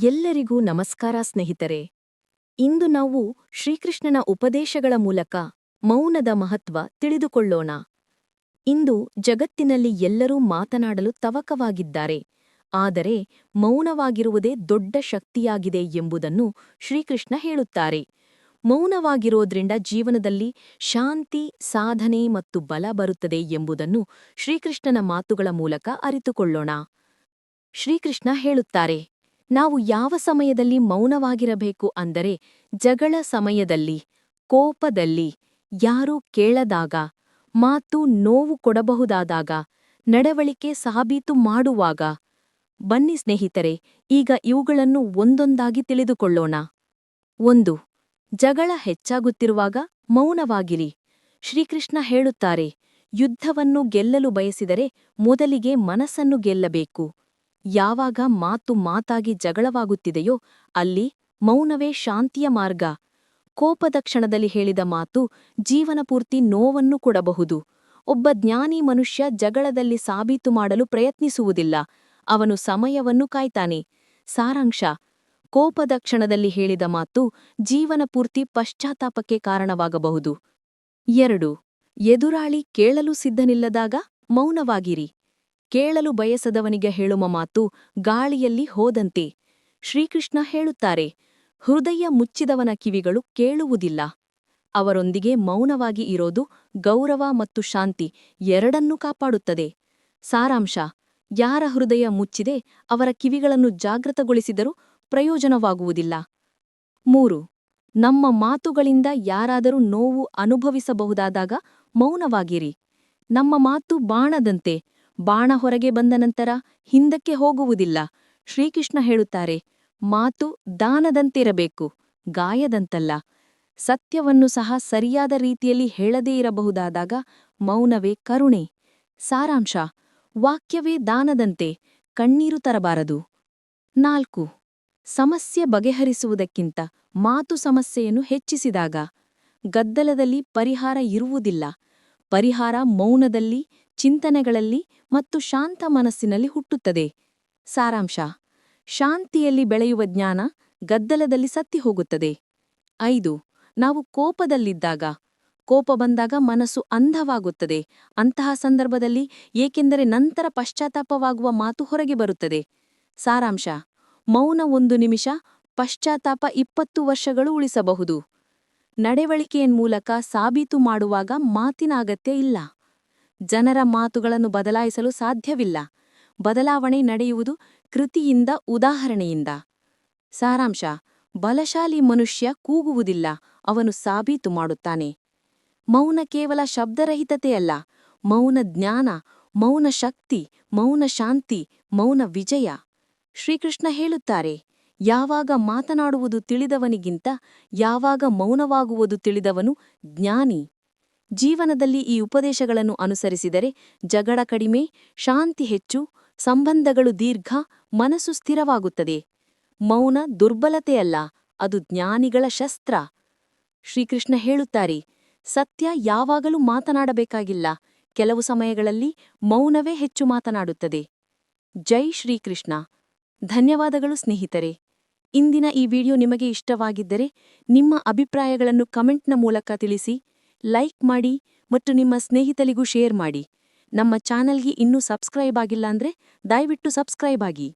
ಎಲ್ಲರಿಗೂ ನಮಸ್ಕಾರ ಸ್ನೇಹಿತರೆ. ಇಂದು ನಾವು ಶ್ರೀಕೃಷ್ಣನ ಉಪದೇಶಗಳ ಮೂಲಕ ಮೌನದ ಮಹತ್ವ ತಿಳಿದುಕೊಳ್ಳೋಣ. ಇಂದು ಜಗತ್ತಿನಲ್ಲಿ ಎಲ್ಲರೂ ಮಾತನಾಡಲು ತವಕವಾಗಿದ್ದಾರೆ. ಆದರೆ ಮೌನವಾಗಿರುವುದೇ ದೊಡ್ಡ ಶಕ್ತಿಯಾಗಿದೆ ಎಂಬುದನ್ನು ಶ್ರೀಕೃಷ್ಣ ಹೇಳುತ್ತಾರೆ. ಮೌನವಾಗಿರೋದ್ರಿಂದ ಜೀವನದಲ್ಲಿ ಶಾಂತಿ, ಸಾಧನೆ ಮತ್ತು ಬಲ ಬರುತ್ತದೆ ಎಂಬುದನ್ನು ಶ್ರೀಕೃಷ್ಣನ ಮಾತುಗಳ ಮೂಲಕ ಅರಿತುಕೊಳ್ಳೋಣ. ಶ್ರೀಕೃಷ್ಣ ಹೇಳುತ್ತಾರೆ ನಾವು ಯಾವ ಸಮಯದಲ್ಲಿ ಮೌನವಾಗಿರಬೇಕು ಅಂದರೆ ಜಗಳ ಸಮಯದಲ್ಲಿ, ಕೋಪದಲ್ಲಿ, ಯಾರೂ ಕೇಳದಾಗ, ಮಾತು ನೋವು ಕೊಡಬಹುದಾದಾಗ, ನಡವಳಿಕೆ ಸಾಬೀತು ಮಾಡುವಾಗ. ಬನ್ನಿ ಸ್ನೇಹಿತರೆ, ಈಗ ಇವುಗಳನ್ನು ಒಂದೊಂದಾಗಿ ತಿಳಿದುಕೊಳ್ಳೋಣ. ಒಂದು, ಜಗಳ ಹೆಚ್ಚಾಗುತ್ತಿರುವಾಗ ಮೌನವಾಗಿರಿ. ಶ್ರೀಕೃಷ್ಣ ಹೇಳುತ್ತಾರೆ, ಯುದ್ಧವನ್ನು ಗೆಲ್ಲಲು ಬಯಸಿದರೆ ಮೊದಲಿಗೆ ಮನಸ್ಸನ್ನು ಗೆಲ್ಲಬೇಕು. ಯಾವಾಗ ಮಾತು ಮಾತಾಗಿ ಜಗಳವಾಗುತ್ತಿದೆಯೋ ಅಲ್ಲಿ ಮೌನವೇ ಶಾಂತಿಯ ಮಾರ್ಗ. ಕೋಪದ ಕ್ಷಣದಲ್ಲಿ ಹೇಳಿದ ಮಾತು ಜೀವನಪೂರ್ತಿ ನೋವನ್ನು ಕೊಡಬಹುದು. ಒಬ್ಬ ಜ್ಞಾನಿ ಮನುಷ್ಯ ಜಗಳದಲ್ಲಿ ಸಾಬೀತು ಮಾಡಲು ಪ್ರಯತ್ನಿಸುವುದಿಲ್ಲ. ಅವನು ಸಮಯವನ್ನು ಕಾಯ್ತಾನೆ. ಸಾರಾಂಶ. ಕೋಪದ ಕ್ಷಣದಲ್ಲಿ ಹೇಳಿದ ಮಾತು ಜೀವನಪೂರ್ತಿ ಪಶ್ಚಾತ್ತಾಪಕ್ಕೆ ಕಾರಣವಾಗಬಹುದು. ಎರಡು. ಎದುರಾಳಿ ಕೇಳಲು ಸಿದ್ಧನಿಲ್ಲದಾಗ ಮೌನವಾಗಿರಿ. ಕೇಳಲು ಬಯಸದವನಿಗೆ ಹೇಳುವ ಮಾತು ಗಾಳಿಯಲ್ಲಿ ಹೋದಂತೆ. ಶ್ರೀಕೃಷ್ಣ ಹೇಳುತ್ತಾರೆ, ಹೃದಯ ಮುಚ್ಚಿದವನ ಕಿವಿಗಳು ಕೇಳುವುದಿಲ್ಲ. ಅವರೊಂದಿಗೆ ಮೌನವಾಗಿ ಇರೋದು ಗೌರವ ಮತ್ತು ಶಾಂತಿ ಎರಡನ್ನೂ ಕಾಪಾಡುತ್ತದೆ. ಸಾರಾಂಶ, ಯಾರ ಹೃದಯ ಮುಚ್ಚಿದೆ, ಅವರ ಕಿವಿಗಳನ್ನು ಜಾಗೃತಗೊಳಿಸಿದರೂ ಪ್ರಯೋಜನವಾಗುವುದಿಲ್ಲ. ಮೂರು, ನಮ್ಮ ಮಾತುಗಳಿಂದ ಯಾರಾದರೂ ನೋವು ಅನುಭವಿಸಬಹುದಾದಾಗ ಮೌನವಾಗಿರಿ. ನಮ್ಮ ಮಾತು ಬಾಣದಂತೆ ಬಾಣ ಹೊರಗೆ ಬಂದ ನಂತರ ಹಿಂದಕ್ಕೆ ಹೋಗುವುದಿಲ್ಲ. ಶ್ರೀಕೃಷ್ಣ ಹೇಳುತ್ತಾರೆ, ಮಾತು ದಾನದಂತಿರಬೇಕು, ಗಾಯದಂತಲ್ಲ. ಸತ್ಯವನ್ನು ಸಹ ಸರಿಯಾದ ರೀತಿಯಲ್ಲಿ ಹೇಳದೇ ಇರಬಹುದಾದಾಗ ಮೌನವೇ ಕರುಣೆ. ಸಾರಾಂಶ, ವಾಕ್ಯವೇ ದಾನದಂತೆ, ಕಣ್ಣೀರು ತರಬಾರದು. ನಾಲ್ಕು, ಸಮಸ್ಯೆ ಬಗೆಹರಿಸುವುದಕ್ಕಿಂತ ಮಾತು ಸಮಸ್ಯೆಯನ್ನು ಹೆಚ್ಚಿಸಿದಾಗ ಗದ್ದಲದಲ್ಲಿ ಪರಿಹಾರ ಇರುವುದಿಲ್ಲ. ಪರಿಹಾರ ಮೌನದಲ್ಲಿ ಚಿಂತನೆಗಳಲ್ಲಿ ಮತ್ತು ಶಾಂತ ಮನಸ್ಸಿನಲ್ಲಿ ಹುಟ್ಟುತ್ತದೆ. ಸಾರಾಂಶ. ಶಾಂತಿಯಲ್ಲಿ ಬೆಳೆಯುವ ಜ್ಞಾನ ಗದ್ದಲದಲ್ಲಿ ಸತ್ತಿ ಹೋಗುತ್ತದೆ. ಐದು. ನಾವು ಕೋಪದಲ್ಲಿದ್ದಾಗ. ಕೋಪ ಬಂದಾಗ ಮನಸ್ಸು ಅಂಧವಾಗುತ್ತದೆ. ಅಂತಹ ಸಂದರ್ಭದಲ್ಲಿ ಏಕೆಂದರೆ ನಂತರ ಪಶ್ಚಾತ್ತಾಪವಾಗುವ ಮಾತು ಹೊರಗೆ ಬರುತ್ತದೆ. ಸಾರಾಂಶ. ಮೌನ ಒಂದು ನಿಮಿಷ, ಪಶ್ಚಾತ್ತಾಪ ಇಪ್ಪತ್ತು ವರ್ಷಗಳು ಉಳಿಸಬಹುದು. ನಡೆವಳಿಕೆಯ ಮೂಲಕ ಸಾಬೀತು ಮಾಡುವಾಗ ಮಾತಿನ ಅಗತ್ಯ ಇಲ್ಲ. ಜನರ ಮಾತುಗಳನ್ನು ಬದಲಾಯಿಸಲು ಸಾಧ್ಯವಿಲ್ಲ. ಬದಲಾವಣೆ ನಡೆಯುವುದು ಕೃತಿಯಿಂದ ಉದಾಹರಣೆಯಿಂದ. ಸಾರಾಂಶ, ಬಲಶಾಲಿ ಮನುಷ್ಯ ಕೂಗುವುದಿಲ್ಲ, ಅವನು ಸಾಬೀತು ಮಾಡುತ್ತಾನೆ. ಮೌನ ಕೇವಲ ಶಬ್ದರಹಿತತೆಯಲ್ಲ ಮೌನ ಜ್ಞಾನ, ಮೌನ ಶಕ್ತಿ, ಮೌನ ಶಾಂತಿ, ಮೌನ ವಿಜಯ. ಶ್ರೀಕೃಷ್ಣ ಹೇಳುತ್ತಾರೆ, ಯಾವಾಗ ಮಾತನಾಡುವುದು ತಿಳಿದವನಿಗಿಂತ, ಯಾವಾಗ ಮೌನವಾಗುವುದು ತಿಳಿದವನು ಜ್ಞಾನಿ. ಜೀವನದಲ್ಲಿ ಈ ಉಪದೇಶಗಳನ್ನು ಅನುಸರಿಸಿದರೆ ಜಗಳ ಕಡಿಮೆ, ಶಾಂತಿ ಹೆಚ್ಚು, ಸಂಬಂಧಗಳು ದೀರ್ಘ, ಮನಸ್ಸು ಸ್ಥಿರವಾಗುತ್ತದೆ. ಮೌನ ದುರ್ಬಲತೆಯಲ್ಲ, ಅದು ಜ್ಞಾನಿಗಳ ಶಸ್ತ್ರ. ಶ್ರೀಕೃಷ್ಣ ಹೇಳುತ್ತಾರೆ, ಸತ್ಯ ಯಾವಾಗಲೂ ಮಾತನಾಡಬೇಕಾಗಿಲ್ಲ, ಕೆಲವು ಸಮಯಗಳಲ್ಲಿ ಮೌನವೇ ಹೆಚ್ಚು ಮಾತನಾಡುತ್ತದೆ. ಜೈ ಶ್ರೀಕೃಷ್ಣ. ಧನ್ಯವಾದಗಳು ಸ್ನೇಹಿತರೆ. ಇಂದಿನ ಈ ವಿಡಿಯೋ ನಿಮಗೆ ಇಷ್ಟವಾಗಿದ್ದರೆ ನಿಮ್ಮ ಅಭಿಪ್ರಾಯಗಳನ್ನು ಕಮೆಂಟ್ನ ಮೂಲಕ ತಿಳಿಸಿ ಲೈಕ್ ಮಾಡಿ ಮತ್ತು ನಿಮ್ಮ ಸ್ನೇಹಿತರಿಗೂ ಶೇರ್ ಮಾಡಿ. ನಮ್ಮ ಚಾನಲ್ಗೆ ಇನ್ನೂ ಸಬ್ಸ್ಕ್ರೈಬ್ ಆಗಿಲ್ಲ ಅಂದರೆ ದಯವಿಟ್ಟು ಸಬ್ಸ್ಕ್ರೈಬ್ ಆಗಿ.